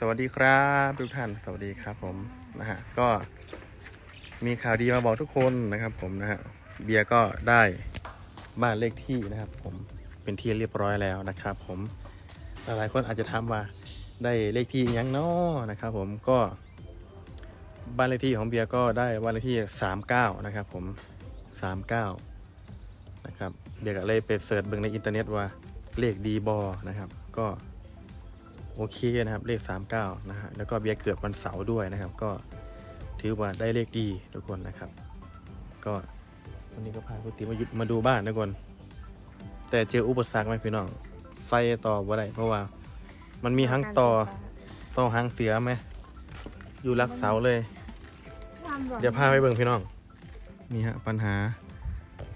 สวัสดีครับทุกท่านสวัสดีครับผมนะฮะก็มีข่าวดีมาบอกทุกคนนะครับ ผมนะฮะเบียร์ก็ได้บ้านเลขที่นะครับ ผมเป็นที่เรียบร้อยแล้วนะครับ ผมหลายๆคนอาจจะถามว่าได้เลขที่ยังเนาะนะครับ ผมก็บ้านเลขที่ของเบียร์ก็ได้บ้านเลขที่39นะครับ ผม39นะครับเบียร์ก็เลยไปเสิร์ชเบิ่งในอินเทอร์เน็ตว่าเลขดีบอนะครับ ก็ โอเคนะครับเลข 39นะฮะแล้วก็เบียร์เกิดวันเสาร์ด้วยนะครับ ก็ถือว่าได้เลขดีทุกคนนะครับ ก็วันนี้ก็พาคุณติมาหยุดมาดูบ้านทุกคน แต่เจออุปสรรคไหมพี่น้องไฟต่อบ่ได้เพราะว่า มันมีหังต่อต่อหางเสียไหมอยู่รักเสาเลยเดี๋ยวพาไปเบิ่งพี่น้อง นี่ฮะปัญหา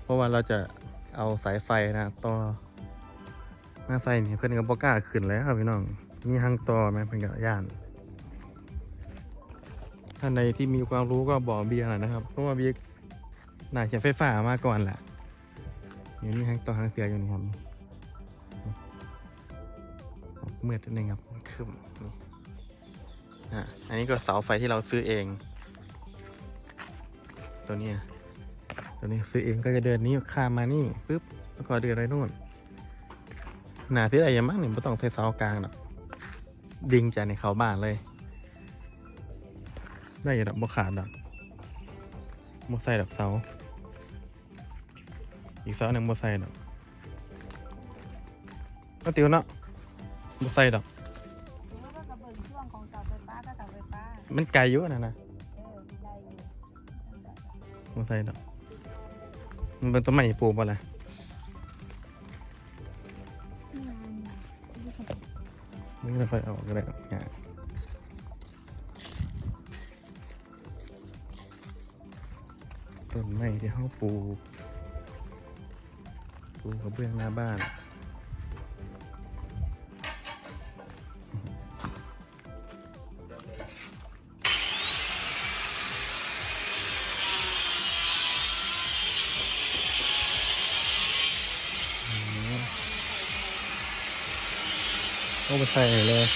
เพราะว่าเราจะเอาสายไฟนะต่อหน้าไฟนี่เพื่อนกับปกล้าขึ้นแล้วครับพี่น้อง มีหังต่อไหมเพื่อนกับย่านท่านใดที่มีความรู้ก็บอกเบียร์หน่อยนะครับ เพราะว่าเบียร์น่าจะไฟฟ้ามาก่อนแหละอยู่นี่หังต่อหังเสียอยู่นี่ครับเมื่อนิดนึงครับขึ้นนี่อะอันนี้ก็เสาไฟที่เราซื้อเอง ตัวนี้ตัวนี้ซื้อเองก็จะเดินนี้ข้ามมานี่ปุ๊บแล้วก็เดินไปนู่นหนาที่ไหนยังมั้งเนี่ยไม่ต้องใส่เสากลางหรอก ดิ่งจากในเขาบ้านเลย ได้อยังดอกบ่ขาดดอกบ่ใส่ดอกเสา อีกเสาหนึ่งบ่ใส่ดอกก็ติวเนาะบ่ใส่ดอก แล้วก็กระเบื้องช่วงของเสาไฟฟ้าก็เสาไฟฟ้า มันไกลอยู่นะนะเออได้อยู่บ่ใส่ดอก มันเป็นต้นไม้ปลูกบ่ล่ะ ไม่ค่อยเอากก็ได้ครับเนี่ยต้นไม้ที่เขาปลูกปลูกกระเบื้องหน้าบ้าน เอาไปใส่เลย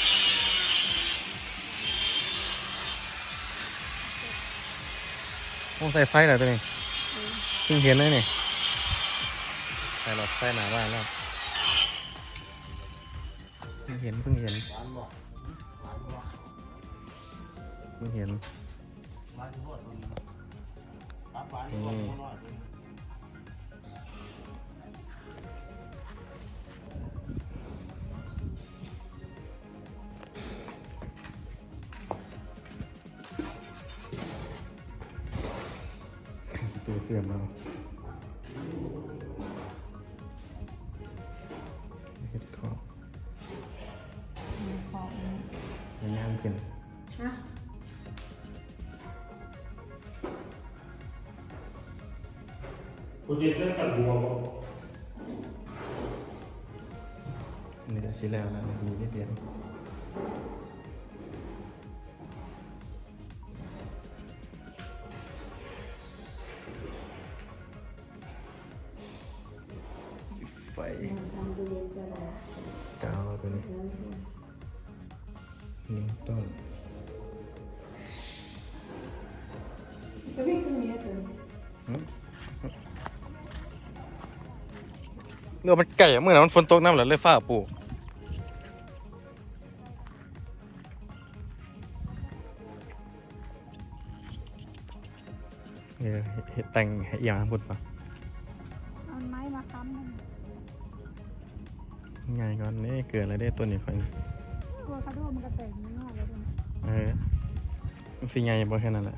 ต้องใส่ไฟเหรอตัวนี้เพิ่งเห็นเลยนี่ใส่หลอดไฟหนาบ้านแล้วเพิ่งเห็นเพิ่งเห็นเพิ่งเห็นนี่ ตัวเสื่อมแล้วเห็ดขอบยังย่างขึ้นฮะ Potete anche l'uovo. นี่ก็ชิ้นแล้วนะมีนิดเดียว ไฟทำดูเย็นจะได้กาวตัวนี้นิ้วต้นจะวิ่งตรงนี้ตัวเนื้อมันไก่อะเมื่อนั้นมันฝนตกน้ำแล้วเลยฟ้าปลูกเออเฮ็ดแต่งให้เอียงนะพูดปะเอาไม้มาค้ำมัน ไงก่อนนี่เกิดอะไรได้ตัวนี้ค่อยตัวคาโดมันก็แต่งนี่มากเลยเออมันสิไงบ่แค่นั้นแหละ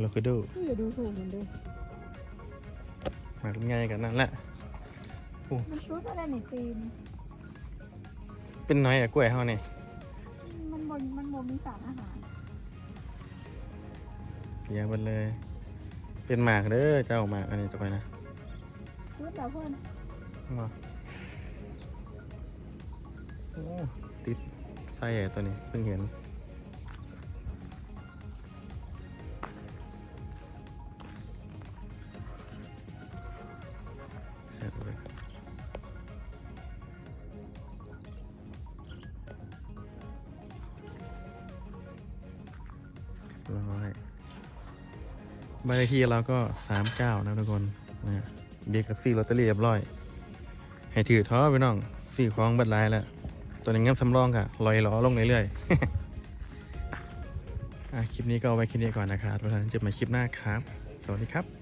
เราคือดูพี่อย่าดูถูกมันด้วยมาเป็นไงกันนั่นแหละมันชุดอะไรในตีนเป็นน้อยอะกล้วยเฮานี่มันบนมันบนมีสารอาหารเสียหมดเลย เป็นหมากเด้อเจ้าหมากอันนี้ตัวไปนะชุดแล้วเพื่อนมาโอ้ ติดไฟอะตัวนี้เพิ่งเห็น ร้อยบ้านเลขที่เราก็สามเก้านะทุกคนนะเบียร์กับซี่ลอตเตอรี่เรียบร้อย ให้ถือท้อไปน้องสี่ของบัดหลายแล้ว ตัวนี้งั้นสำรองค่ะลอยล้อลงเรื่อยๆคลิปนี้ก็เอาไว้คลิปนี้ก่อนนะครับทุกท่านเจอกันใหม่คลิปหน้าครับ สวัสดีครับ